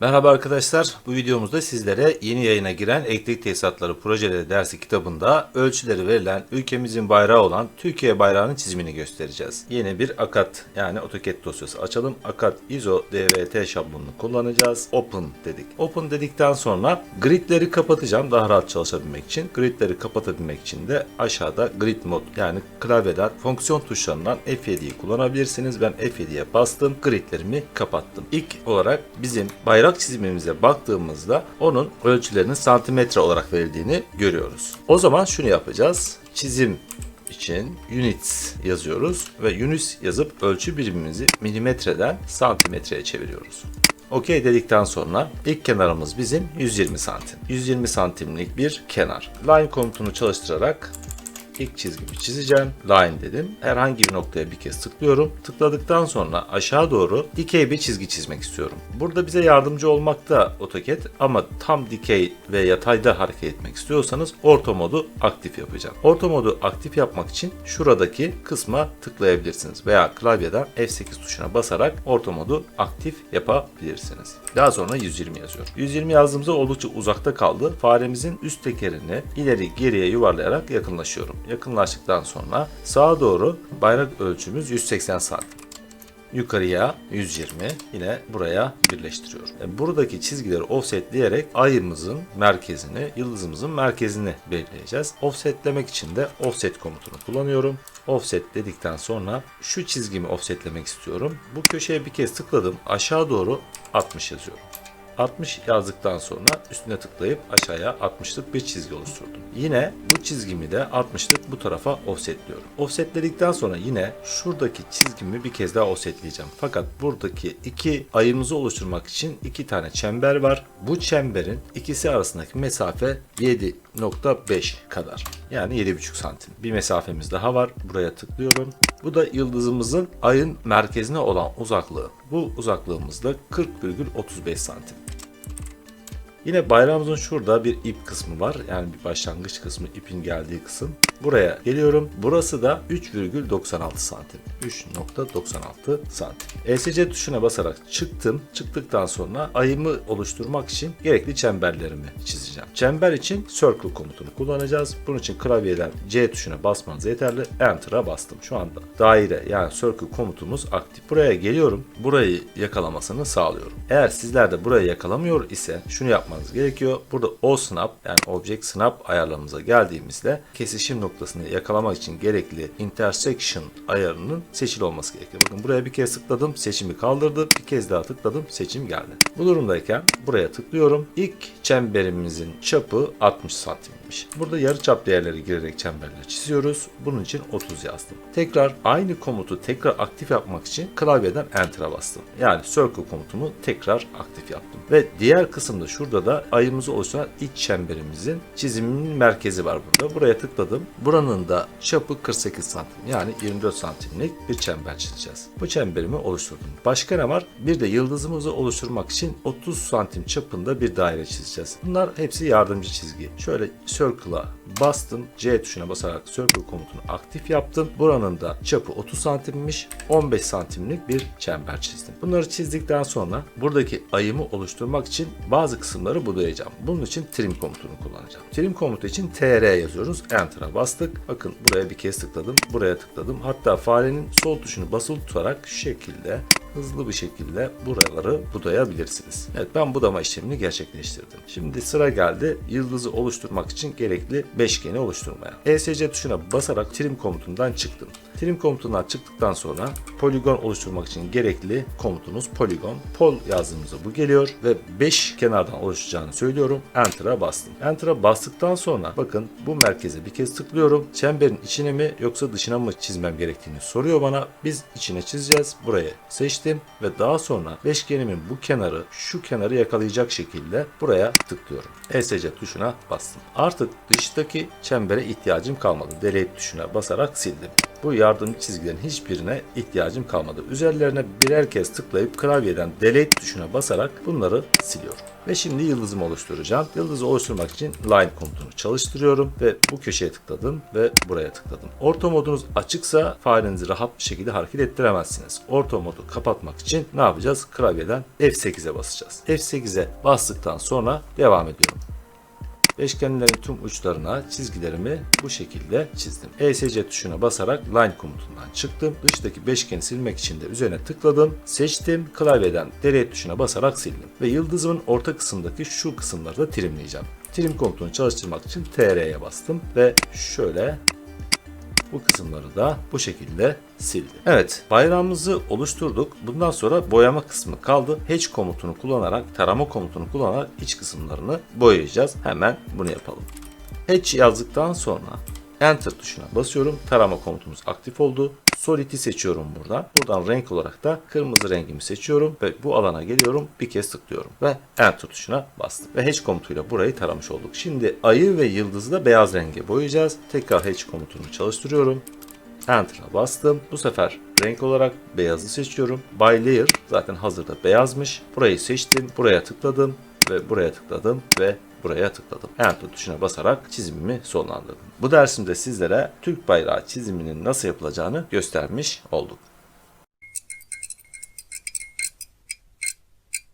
Merhaba arkadaşlar. Bu videomuzda sizlere yeni yayına giren elektrik tesisatları projeleri dersi kitabında ölçüleri verilen ülkemizin bayrağı olan Türkiye bayrağının çizimini göstereceğiz. Yeni bir AKAT yani AutoCAD dosyası açalım. AKAT ISO DVT şablonunu kullanacağız. Open dedik. Open dedikten sonra gridleri kapatacağım daha rahat çalışabilmek için. Gridleri kapatabilmek için de aşağıda grid mod yani klavyeden fonksiyon tuşlarından F7'yi kullanabilirsiniz. Ben F7'ye bastım. Gridlerimi kapattım. İlk olarak bizim bayrak çizimimize baktığımızda onun ölçülerinin santimetre olarak verildiğini görüyoruz. O zaman şunu yapacağız. Çizim için units yazıyoruz ve units yazıp ölçü birimimizi milimetreden santimetreye çeviriyoruz. Okey dedikten sonra ilk kenarımız bizim 120 santim. 120 santimlik bir kenar. Line komutunu çalıştırarak İlk çizgimi çizeceğim. Line dedim. Herhangi bir noktaya bir kez tıklıyorum. Tıkladıktan sonra aşağı doğru dikey bir çizgi çizmek istiyorum. Burada bize yardımcı olmakta AutoCAD ama tam dikey ve yatayda hareket etmek istiyorsanız orta modu aktif yapacağım. Orta modu aktif yapmak için şuradaki kısma tıklayabilirsiniz veya klavyeden F8 tuşuna basarak orta modu aktif yapabilirsiniz. Daha sonra 120 yazıyorum. 120 yazdığımızda oldukça uzakta kaldı. Faremizin üst tekerini ileri geriye yuvarlayarak yakınlaşıyorum. Yakınlaştıktan sonra sağa doğru bayrak ölçümüz 180 santim. Yukarıya 120 yine buraya birleştiriyorum. Yani buradaki çizgileri offsetleyerek ayımızın merkezini, yıldızımızın merkezini belirleyeceğiz. Offsetlemek için de offset komutunu kullanıyorum. Offset dedikten sonra şu çizgimi offsetlemek istiyorum. Bu köşeye bir kez tıkladım. Aşağı doğru 60 yazıyorum. 60 yazdıktan sonra üstüne tıklayıp aşağıya 60'lık bir çizgi oluşturdum. Yine bu çizgimi de 60'lık bu tarafa offsetliyorum. Offsetledikten sonra yine şuradaki çizgimi bir kez daha offsetleyeceğim. Fakat buradaki iki ayımızı oluşturmak için iki tane çember var. Bu çemberin ikisi arasındaki mesafe 7.5 kadar. Yani 7.5 santim. Bir mesafemiz daha var. Buraya tıklıyorum. Bu da yıldızımızın ayın merkezine olan uzaklığı. Bu uzaklığımız da 40,35 santim. Yine bayrağımızın şurada bir ip kısmı var. Yani bir başlangıç kısmı ipin geldiği kısım. Buraya geliyorum. Burası da 3,96 santim. 3.96 santim. ESC tuşuna basarak çıktım. Çıktıktan sonra ayımı oluşturmak için gerekli çemberlerimi çizeceğim. Çember için circle komutunu kullanacağız. Bunun için klavyeden C tuşuna basmanız yeterli. Enter'a bastım. Şu anda daire yani circle komutumuz aktif. Buraya geliyorum. Burayı yakalamasını sağlıyorum. Eğer sizler de burayı yakalamıyor ise şunu yapmanız gerekiyor. Burada O snap yani object snap ayarlarımıza geldiğimizde kesişim noktasını yakalamak için gerekli intersection ayarının seçili olması gerekiyor. Bakın buraya bir kez tıkladım, seçimi kaldırdı. Bir kez daha tıkladım, seçim geldi. Bu durumdayken buraya tıklıyorum. İlk çemberimizin çapı 60 santimmiş. Burada yarı çap değerleri girerek çemberleri çiziyoruz. Bunun için 30 yazdım. Tekrar aynı komutu tekrar aktif yapmak için klavyeden Enter'a bastım. Yani circle komutumu tekrar aktif yaptım. Ve diğer kısımda şurada da ayımızı oluşturan iç çemberimizin çiziminin merkezi var burada. Buraya tıkladım. Buranın da çapı 48 santim yani 24 santimlik bir çember çizeceğiz. Bu çemberimi oluşturdum. Başka ne var? Bir de yıldızımızı oluşturmak için 30 santim çapında bir daire çizeceğiz. Bunlar hepsi yardımcı çizgi. Şöyle circle'a bastım. C tuşuna basarak circle komutunu aktif yaptım. Buranın da çapı 30 santimmiş. 15 santimlik bir çember çizdim. Bunları çizdikten sonra buradaki ayımı oluşturmak için bazı kısımları budayacağım. Bunun için trim komutunu kullanacağım. Trim komutu için tr yazıyoruz. Enter'a bastık. Bakın buraya bir kez tıkladım. Buraya tıkladım. Hatta farenin sol tuşunu basılı tutarak şu şekilde hızlı bir şekilde buraları budayabilirsiniz. Evet ben budama işlemini gerçekleştirdim. Şimdi sıra geldi yıldızı oluşturmak için gerekli beşgeni oluşturmaya. ESC tuşuna basarak trim komutundan çıktım. Trim komutundan çıktıktan sonra poligon oluşturmak için gerekli komutumuz poligon. Pol yazdığımızda bu geliyor ve 5 kenardan oluşacağını söylüyorum. Enter'a bastım. Enter'a bastıktan sonra bakın bu merkeze bir kez tıklıyorum. Çemberin içine mi yoksa dışına mı çizmem gerektiğini soruyor bana. Biz içine çizeceğiz. Burayı seçtim ve daha sonra beşgenimin bu kenarı şu kenarı yakalayacak şekilde buraya tıklıyorum. ESC tuşuna bastım. Artık dıştaki çembere ihtiyacım kalmadı. Delete tuşuna basarak sildim. Bu yardımcı çizgilerin hiçbirine ihtiyacım kalmadı. Üzerlerine birer kez tıklayıp klavyeden delete tuşuna basarak bunları siliyorum. Ve şimdi yıldızımı oluşturacağım. Yıldızı oluşturmak için line komutunu çalıştırıyorum ve bu köşeye tıkladım ve buraya tıkladım. Orta modunuz açıksa farenizi rahat bir şekilde hareket ettiremezsiniz. Orta modu kapatmak için ne yapacağız? Klavyeden F8'e basacağız. F8'e bastıktan sonra devam ediyorum. Beşgenlerin tüm uçlarına çizgilerimi bu şekilde çizdim. ESC tuşuna basarak line komutundan çıktım. Dıştaki beşgeni silmek için de üzerine tıkladım. Seçtim. Klavyeden delete tuşuna basarak sildim. Ve yıldızımın orta kısımdaki şu kısımları da trimleyeceğim. Trim komutunu çalıştırmak için TR'ye bastım ve şöyle bu kısımları da bu şekilde sildim. Evet bayrağımızı oluşturduk. Bundan sonra boyama kısmı kaldı. Hatch komutunu kullanarak tarama komutunu kullanarak iç kısımlarını boyayacağız. Hemen bunu yapalım. Hatch yazdıktan sonra Enter tuşuna basıyorum. Tarama komutumuz aktif oldu. Solid'i seçiyorum buradan. Buradan renk olarak da kırmızı rengimi seçiyorum ve bu alana geliyorum. Bir kez tıklıyorum ve Enter tuşuna bastım. Ve Hatch komutuyla burayı taramış olduk. Şimdi ayı ve yıldızı da beyaz renge boyayacağız. Tekrar Hatch komutunu çalıştırıyorum. Enter'a bastım. Bu sefer renk olarak beyazı seçiyorum. By Layer zaten hazırda beyazmış. Burayı seçtim. Buraya tıkladım ve buraya tıkladım ve buraya tıkladım. Enter tuşuna basarak çizimimi sonlandırdım. Bu dersimde sizlere Türk bayrağı çiziminin nasıl yapılacağını göstermiş olduk.